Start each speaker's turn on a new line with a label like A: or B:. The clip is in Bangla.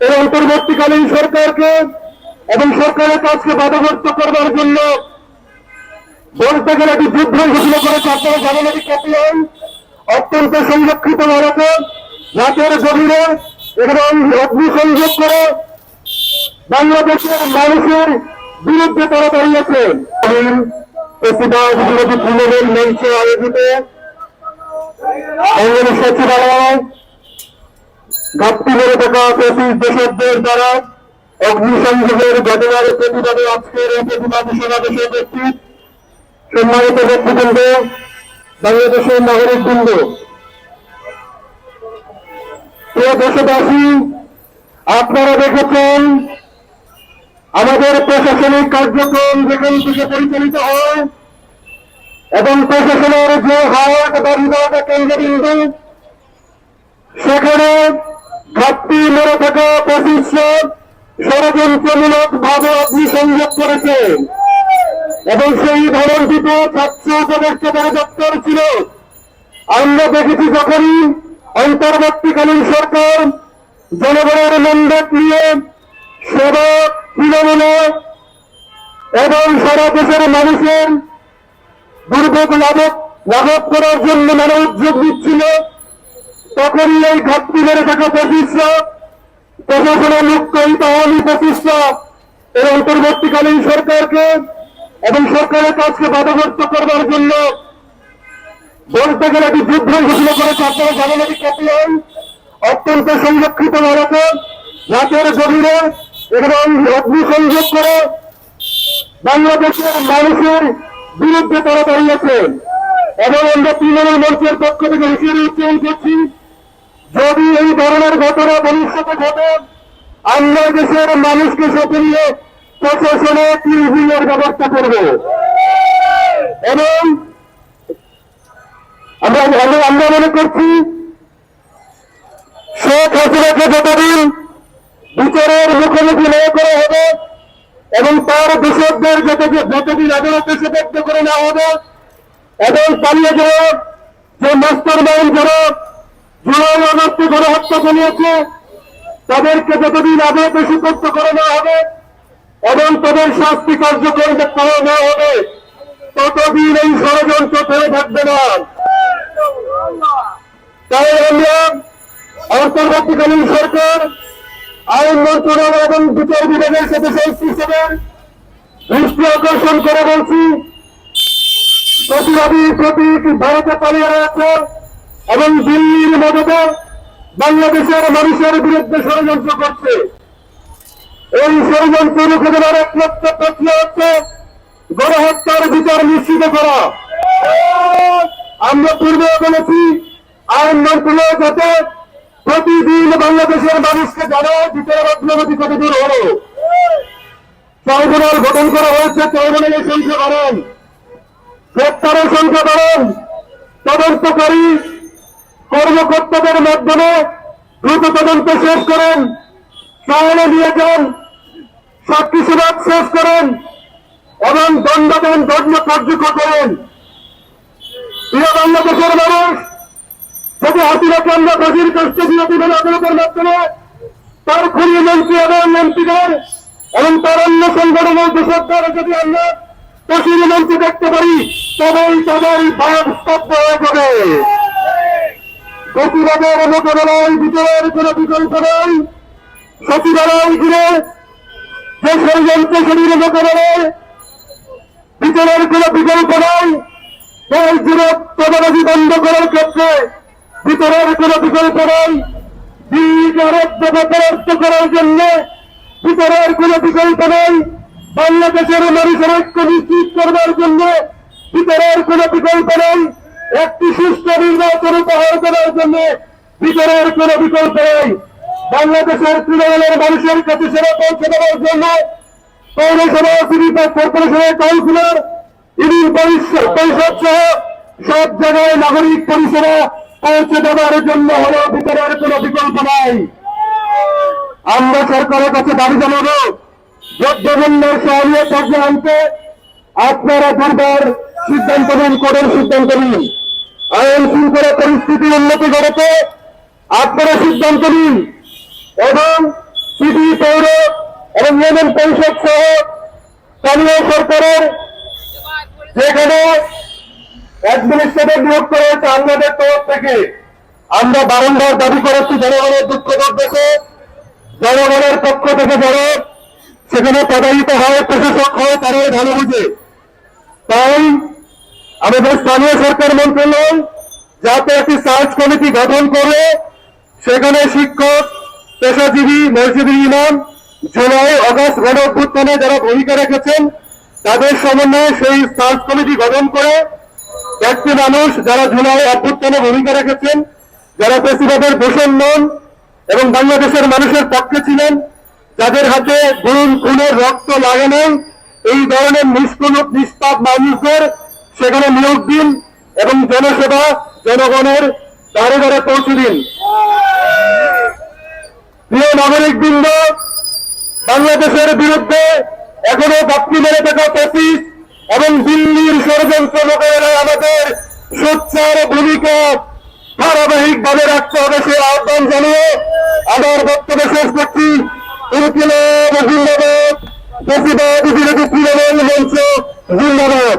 A: এই অন্তর্বর্তীকালীন সরকারকে এবং সরকারের কাজকে বাধাগ্রস্ত করবার জন্য বলতে গেলে একটি যুদ্ধ ঘোষণা করেছে। আপনারা জানেন এটি কপিয়ান অত্যন্ত সংরক্ষিত এলাকা রাতের গভীরে এবং অগ্নিসংযোগ করে বাংলাদেশের মানুষের বিরুদ্ধে তারা দাঁড়িয়েছে। তৃণমূল মঞ্চে আয়োজিত সচিবালয় ঘাটতি বেড়ে থাকা পঁচিশ দশকদের দ্বারা। অগ্নিসংযোগের ঘটনার প্রতিবাদে আজকের এই প্রতিবাদী সমাবেশে উপস্থিত সম্মানিত ব্যক্তিবৃন্দ, বাংলাদেশের নাগরিক বৃন্দ প্রিয় দেশবাসী, আপনারা দেখেছেন, আমাদের প্রশাসনিক কার্যক্রম যেখান থেকে পরিচালিত হয়, এবং প্রশাসনের যে হাওয়াট বা বিভাগ কেন্দ্রবিন্দু, সেখানে ঘাটতি মেরে থাকা প্রতিষ্ঠান ষড়যন্ত্রমূলক ভাবে অগ্নিসংযোগ করেছে। এবং সেই ধরনটিতে ছাত্র উপদেষ্টা দপ্তর ছিল। আমরা দেখেছি যখনই অন্তর্বর্তীকালীন সরকার জনগণের ম্যান্ডেট নিয়ে সেবক তৃণমূলে এবং সারা দেশের মানুষের দুর্ভোগ লাভক লাভক করার জন্য নানা উদ্যোগ দিচ্ছিল তখনই এই ঘাটতি মেরে থাকা প্রতিষ্ঠা প্রশাসনের মুক্ত আওয়ামী প্রতিষ্ঠা এই অন্তর্বর্তীকালীন সরকারকে এবং সরকারের কাজকে বাধাগ্রস্ত করবার জন্য বলতে গেলে একটি যুদ্ধ ঘোষণা করেছে আপনারা জানেন এটি কপিয়ান অত্যন্ত সংরক্ষিত এলাকা রাতের গভীরে এবং অগ্নিসংযোগ করে বাংলাদেশের মানুষের বিরুদ্ধে তারা দাঁড়িয়েছে এবং আমরা তৃণমূল মঞ্চের পক্ষ থেকে হুঁশিয়ারি উচ্চারণ করছি। যদি এই ধরনের ঘটনা ভবিষ্যতে ঘটে, আমরা দেশের মানুষকে সাথে প্রশাসনে টিভির ব্যবস্থা করব। এবং আমরা আমরা- মনে করছি শেখ হাসিনাকে যতদিন বিচারের মুখোমুখি না করা হবে এবং তার দোষকদের যত যতদিন আদালতে সুপক্ষ করে নেওয়া হবে, এবং পালিয়ে যাওয়া যে মাস্টার মাইন্ড যারা জুলাই আগস্টে গণহত্যা চালিয়েছে, তাদেরকে যতদিন আদালতে সুপক্ষ করে নেওয়া হবে, এবং তাদের শাস্তি কার্যক্রম করে নেওয়া হবে, ততদিন এই ষড়যন্ত্র ফেলে থাকবে না। তাই আমরা অন্তর্বর্তীকালীন সরকার, আইন মন্ত্রণালয় এবং বিচার বিভাগের সাথে সংশ্লিষ্টদের দৃষ্টি আকর্ষণ করে বলছি, প্রতিবাদী প্রতীক ভারতে পালিয়ে রয়েছে এবং দিল্লির মদতে বাংলাদেশের মানুষের বিরুদ্ধে ষড়যন্ত্র করছে। এই ষড়যন্ত্র রুখে দেওয়ার একমাত্র প্রক্রিয়া হচ্ছে গণহত্যার বিচার নিশ্চিত করা। আমরা পূর্বে বলেছি, আইন মন্ত্রণালয় যাতে প্রতিদিন বাংলাদেশের মানুষকে জানায় বিচারের অগ্রগতি কত দূর হলো। ট্রাইব্যুনাল গঠন করা হয়েছে, ট্রাইব্যুনালের সংখ্যা বাড়ান। গ্রেপ্তারের সংখ্যা বাড়ান। তদন্তকারী কর্মকর্তাদের মাধ্যমে দ্রুত তদন্ত শেষ করেন ট্রায়ালে নিয়ে যান সাক্ষী সুবাদ শেষ করেন এবং দণ্ডদান দণ্ড কার্যকর করেন। প্রিয় বাংলাদেশের মানুষ, যদি হাতিরাকে আমরা বাজির কাজটা দিয়ে দিবেন আদালতের মাধ্যমে তার খুনি মন্ত্রী এবং মন্ত্রীদের এবং তার অন্য সংগঠনের দোষকদের যদি আমরা মন্ত্রী দেখতে পারি, তবেই তাদের ভাব স্তব্ধ হয়ে যাবে। প্রতিবাদের মোকাবেলায় বিচারের কোন বিকল্প নেই। সচিবালয় ঘিরে যে ষড়যন্ত্র শরীরে মোকাবেলায় বিচারের কোন বিকল্প নেই। এই যুবক তদারকি বন্ধ করার ক্ষেত্রে ভিতরের কোন বিকল্প নেই। বেকারত্ব করার জন্য ভিতরের কোন বিকল্প নেই। বাংলাদেশের মানুষের ঐক্য নিশ্চিত করবার জন্য ভিতরের কোন বিকল্প নেই। একটি সুস্থ নির্বাচন উপহার দেওয়ার জন্য ভিতরের কোন বিকল্প নেই। বাংলাদেশের তৃণমূলের মানুষের কাছে সেবা পৌঁছে দেওয়ার জন্য পৌরসভা, সিটি কর্পোরেশনের কাউন্সিলর ইডির পরিষদ সহ সব জায়গায় নাগরিক পরিষেবা পৌঁছে দেওয়ার জন্য হলো ভিতরের কোন বিকল্প নাই। আমরা সরকারের কাছে দাবি জানাব যুদ্ধবন্ধের সহনীয় পর্যায়ে আনতে আপনারা দুর্বার সিদ্ধান্ত নিন করেন সিদ্ধান্ত নিন। আইন শৃঙ্খলা পরিস্থিতি উন্নতি করতে আপনারা সিদ্ধান্ত নিন। এবং সিটি পৌর এবং ইউনিয়ন পরিষদ সহ স্থানীয় সরকারের যেখানে অ্যাডমিনিস্ট্রেটর নিয়োগ করা হয়েছে, আমাদের তরফ থেকে আমরা বারংবার দাবি করেছি জনগণের দুঃখ দুর্দশে জনগণের পক্ষ থেকে যারা সেখানে প্রদায়িত হয়, প্রশাসক হয়, তারাই ভালো বুঝে। তাই আমাদের স্থানীয় সরকার মন্ত্রণালয় যাতে একটি সার্চ কমিটি গঠন করে, সেখানে শিক্ষক, পেশাজীবী, মসজিদের ইমাম, জুলাই, অগস্ট গণ অভ্যুত্থানে যারা ভূমিকা রেখেছেন, তাদের সমন্বয়ে সেই সার্চ কমিটি গঠন করে ব্যক্তি মানুষ যারা জুলাই অভ্যুত্থানে ভূমিকা রেখেছেন, যারা পেশিবাদের ভূষণ নন এবং বাংলাদেশের মানুষের পক্ষে ছিলেন, যাদের হাতে গুণ খুনের রক্ত লাগে নাই, এই ধরনের নিষ্কুল নিষ্পাপ মানুষদের সেখানে নিয়োগ দিন এবং জনসেবা জনগণের দ্বারে দ্বারে পৌঁছে দিন। প্রিয় নাগরিক বৃন্দ বাংলাদেশের বিরুদ্ধে এখনও বাপ্তি মেরে থাকা পঁচিশ এবং দিল্লির ষড়যন্ত্র লোকেরা আমাদের সোচ্চার ভূমিকা ধারাবাহিক ভাবে রাখতে হবে সে আহ্বান জানিয়ে আমার বক্তব্য শেষ করছি। জিন্দাবাদ। প্রতিবাদ বিরোধী তৃণমূল মঞ্চ জিন্দাবাদ।